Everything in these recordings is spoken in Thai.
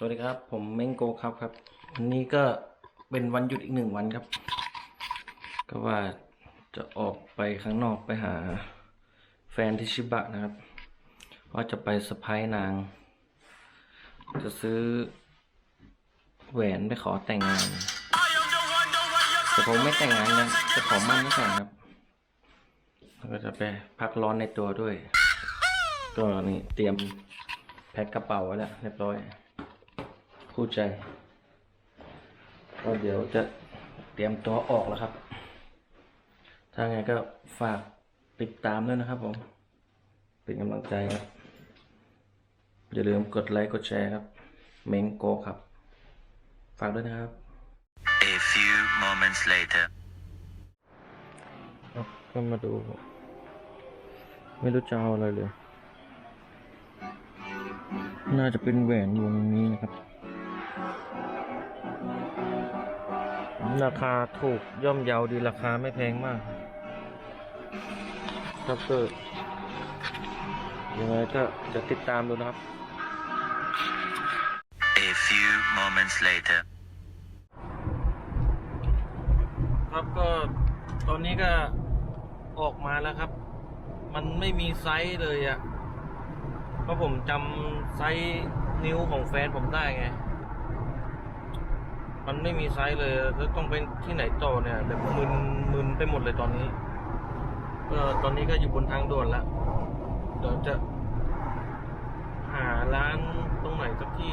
สวัสดีครับ ผมเม้งโกครับครับวันนี้ก็เป็นวันหยุดอีกหนึ่งวันครับ ก็ว่าจะออกไปข้างนอกไปหา แฟนที่ชิบะนะครับว่าจะไปสะพายนาง จะซื้อแหวนไปขอแต่งงานแต่ผมไม่แต่งงานนะจะขอมั่นไว้ก่อนครับแล้วก็จะไปพักร้อนในตัวด้วย ก็นี่เตรียมแพ็คกระเป๋าไว้แล้วเรียบร้อย คู่ใจก็เดี๋ยวจะเตรียมตัวออกแล้วครับ ถ้าไงก็ฝากติดตามด้วยนะครับผม เป็นกำลังใจครับ อย่าลืมกดไลค์กดแชร์ครับ เม้งโกครับ ฝากด้วยนะครับ A few moments later. ก็มาดู ไม่รู้จะเอาอะไรเลย น่าจะเป็นแหวนวงนี้นะครับ ราคาถูกย่อมเยาดีราคาไม่แพงมากครับก็ยังไงก็จะติดตามดูนะครับ A few moments later. ครับก็ตอนนี้ก็ออกมาแล้วครับ มันไม่มีไซส์เลยอะ่ะเพราะผมจำไซส์นิ้วของแฟนผมได้ไง มันไม่มีไซส์เลยแล้วต้องเป็นที่ไหนต่อเนี่ยแบบมึนมึนไปหมดเลยตอนนี้ก็ตอนนี้ก็อยู่บนทางด่วนแล้วเดี๋ยวจะหาร้านตรงไหนสักที่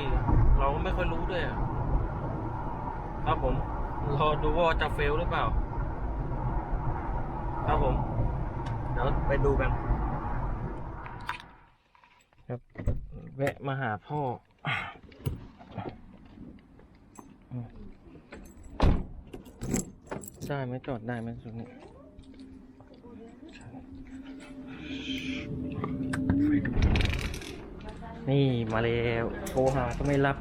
เราก็ไม่ค่อยรู้ด้วยครับผมรอดูว่าจะเฟลหรือเปล่า ครับผม เดี๋ยวไปดูกัน ครับ แวะมาหาพ่อ ได้ไหมจอดได้ไหมตรงนี้นี่มาแล้วโทรหาก็ไม่รับ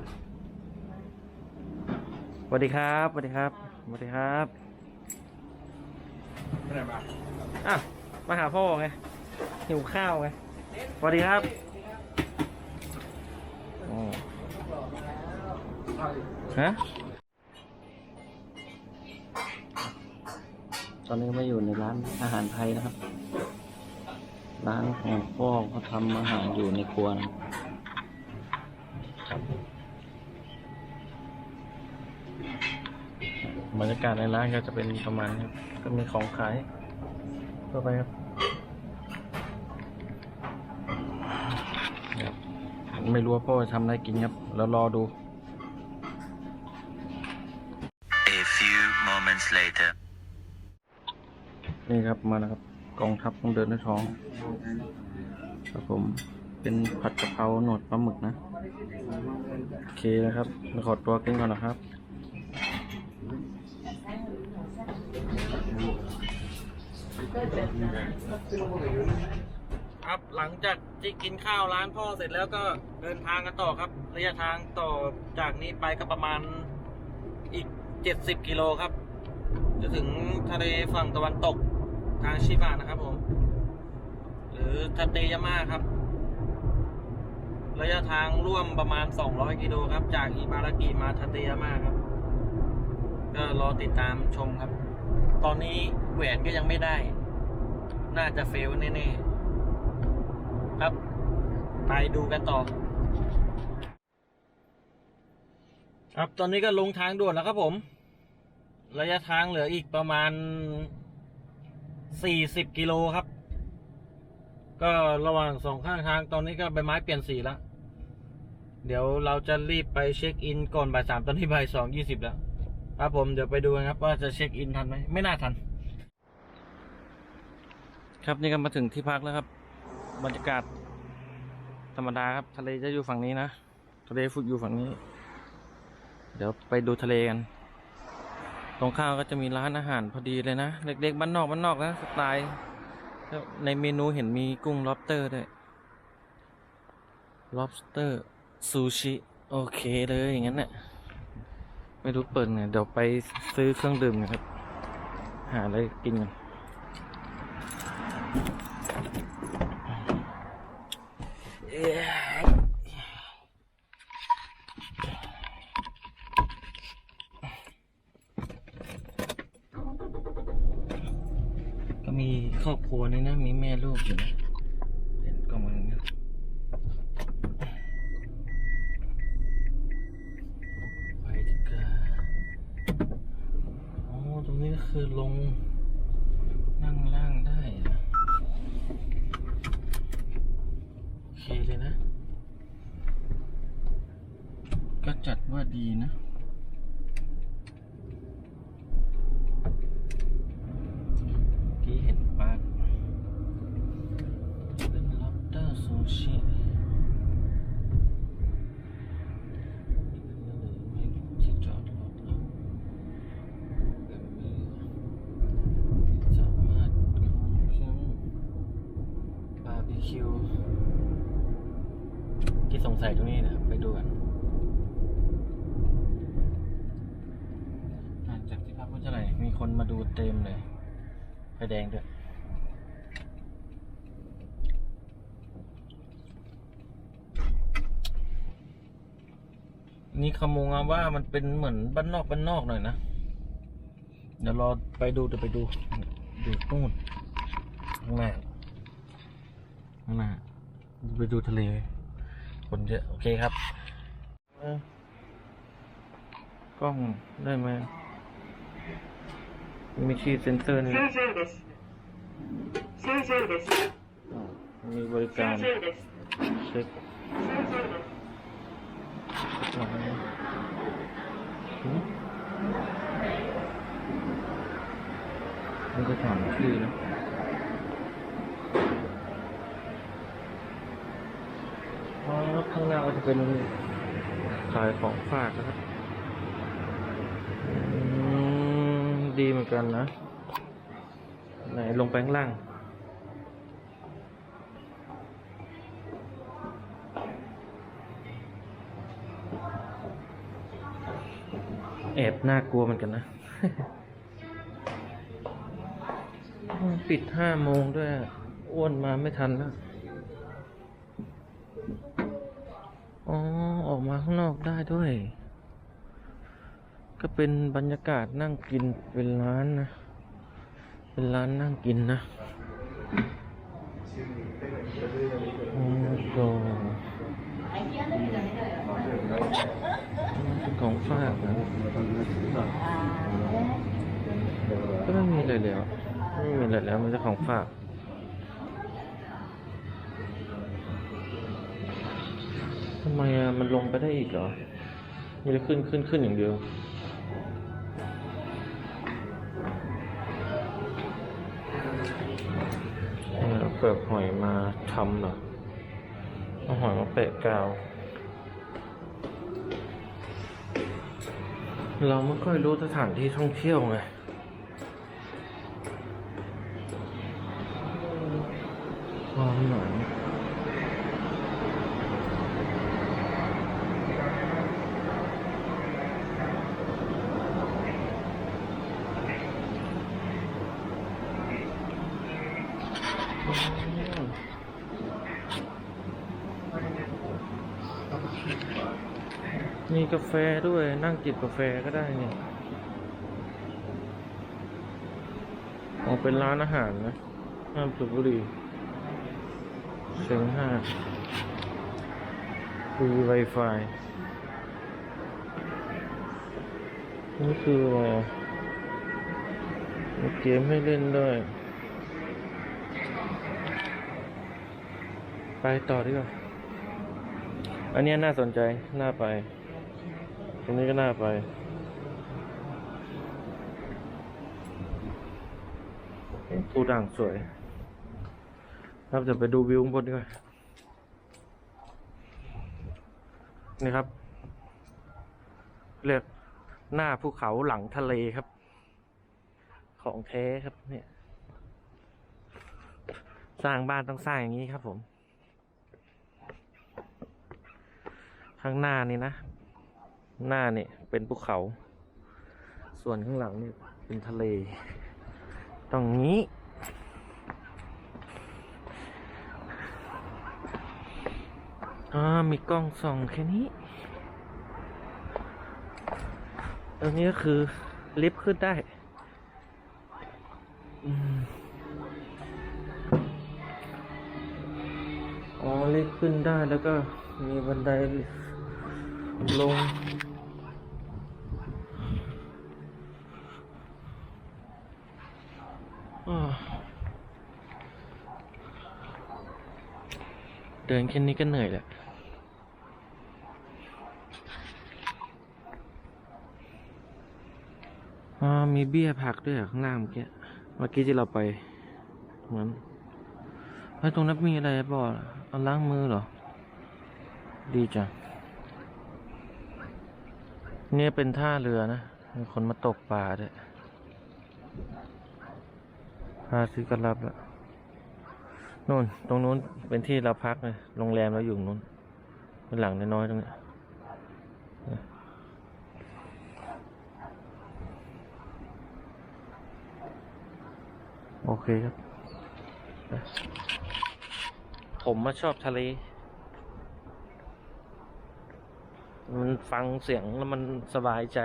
สวัสดีครับสวัสดีครับสวัสดีครับอะมาหาพ่อไงหิวข้าวไงสวัสดีครับอ๋อฮะ ตอนนี้มาอยู่ในร้านอาหารไทยนะครับ ร้านของพ่อเขาทำอาหารอยู่ในครัวนะครับบรรยากาศในร้านก็จะเป็นประมาณนี้ครับก็มีของขายทั่วไปครับครับ ไม่รู้ว่าพ่อจะทำอะไรกินครับ แล้วรอดู A few moments later. นี่ครับมาแล้วครับกองทัพต้องเดินด้วยท้อง ครับผมเป็นผัดกะเพราหนวดปลาหมึกนะโอเคนะครับมาขอตัวกินก่อนนะครับครับหลังจากที่กินข้าวร้านพ่อเสร็จแล้วก็เดินทางกันต่อครับ ระยะทางต่อจากนี้ไปก็ประมาณอีก 70 กิโลครับ จะถึงทะเลฝั่งตะวันตก ทางชิบะนะครับผม หรือทาเตยาม่าครับ ระยะทางร่วมประมาณ 200 กิโลครับ จากอิบารากิมาทาเตยาม่าครับ ก็รอติดตามชมครับ ตอนนี้แหวนก็ยังไม่ได้ น่าจะเฟลแน่ๆ ครับ ไปดูกันต่อ ครับตอนนี้ก็ลงทางด่วนแล้วครับผมระยะทางเหลืออีกประมาณ 40กิโลครับ ก็ระหว่างสองข้างทางตอนนี้ก็ใบไม้เปลี่ยนสีแล้ว เดี๋ยวเราจะรีบไปเช็คอินก่อนบ่ายสามตอนนี้บ่ายสองยี่สิบแล้ว ครับผมเดี๋ยวไปดูกันครับ ว่าจะเช็คอินทันไหมไม่น่าทัน ครับนี่ก็มาถึงที่พักแล้วครับ บรรยากาศธรรมดาครับ ทะเลจะอยู่ฝั่งนี้นะ ทะเลฟุกอยู่ฝั่งนี้ เดี๋ยวไปดูทะเลกัน ตรงข้าวก็จะมีร้านอาหารพอดีเลยนะเด็กๆบ้านนอกบ้านนอกนะสไตล์ในเมนูเห็นมีกุ้ง lobster ด้วย lobster ซูชิโอเคเลยอย่างนั้นเนี่ยไม่รู้เปิดไงเดี๋ยวไปซื้อเครื่องดื่มนะครับ หาอะไรกินกัน มีครอบครัวนี่นะ มีแม่ลูกอยู่นะเห็นกล้องมันนี้ไปดีกว่าอ๋อตรงนี้ก็คือลงนั่งล่างได้อะโอเคเลยนะ ก็จัดว่าดีนะ เมื่อกี้เห็นปลาเป็นล็อบสเตอร์ซูชิไม่ที่จอดรถแล้วแบบนี้สามารถของคิวบาร์บีคิวที่สงสัยตรงนี้นะไปดูกันห่างจากที่พักก็เท่าไหร่มีคนมาดู เต็มเลยไฟแดงด้วยนี่ขโมงว่ามันเป็นเหมือนบ้านนอกบ้านนอกหน่อยนะ เดี๋ยวรอไปดูเดี๋ยวไปดูดูนู่นข้างหน้าข้างหน้าไปดูทะเล คนเยอะ โอเคครับกล้องได้ไหม มีชีเซนเซอร์นี่มีบริการเช็คมันก็ถามชื่อนะข้างหน้าก็จะเป็นขายของฝากนะครับ ดีเหมือนกันนะ ไหนลงไปข้างล่าง แอบน่ากลัวเหมือนกันนะ ปิดห้าโมงด้วย อ้วนมาไม่ทันแล้ว อ๋อ ออกมาข้างนอกได้ด้วย ก็เป็นบรรยากาศนั่งกินเป็นร้านนะ เป็นร้านนั่งกินนะโอ้โหเป็ของฝากนะก็ไม่มีอะไรแล้วไม่มีอะไรแล้วมันจะของฝากทำไมอะมันลงไปได้อีกเหรอ มีแต่ขึ้นขึ้นขึ้นอย่างเดียว ปลือกหอยมาทำเหรอเอาหอยมาแปะกาว เราไม่ค่อยรู้สถานที่ท่องเที่ยวไงความหนาว มีกาแฟด้วยนั่งจิบกาแฟก็ได้นี่อ๋อเป็นร้านอาหารนะห้ามสูบบุหรี่เซ็งห้าฟรีไวไฟนี่คืออะไรมีเกมให้เล่นด้วย ไปต่อดีกว่าอันนี้น่าสนใจ น่าไป ตรงนี้ก็น่าไปตูด่างสวย ครับจะไปดูวิวข้างบนดีกว่า นี่ครับ เรียกหน้าภูเขาหลังทะเลครับ ของแท้ครับเนี่ย สร้างบ้านต้องสร้างอย่างนี้ครับผม ข้างหน้านี่นะ หน้าเนี่ยเป็นภูเขา ส่วนข้างหลังเนี่ยเป็นทะเล ตรงนี้ อ่า มีกล้องส่องแค่นี้ตรงนี้ก็คือลิฟต์ขึ้นได้ อ๋อลิฟต์ขึ้นได้แล้วก็มีบันไดลง เดินแค่นี้ก็เหนื่อยแหละอมีเบี้ยผักด้วยข้างล่างเมื่อกี้เมื่อกี้ที่เราไปตรงนั้นเฮ้ตรงนั้นมีอะไรบอกเอาล้างมือเหรอ ดีจังเนี่ยเป็นท่าเรือนะ มีคนมาตกปลาด้วยพาซื้อกันรับแล้ว นู่นตรงนู้นเป็นที่เราพักเลยโรงแรมเราอยู่นู้นเป็นหลังน้อยๆตรงนี้โอเคครับ ผมมาชอบทะเล มันฟังเสียงแล้วมันสบายใจ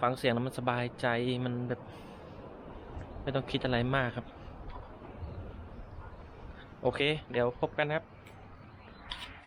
ฟังเสียงแล้วมันสบายใจมันแบบ ไม่ต้องคิดอะไรมากครับ โอเค เดี๋ยวพบกันครับ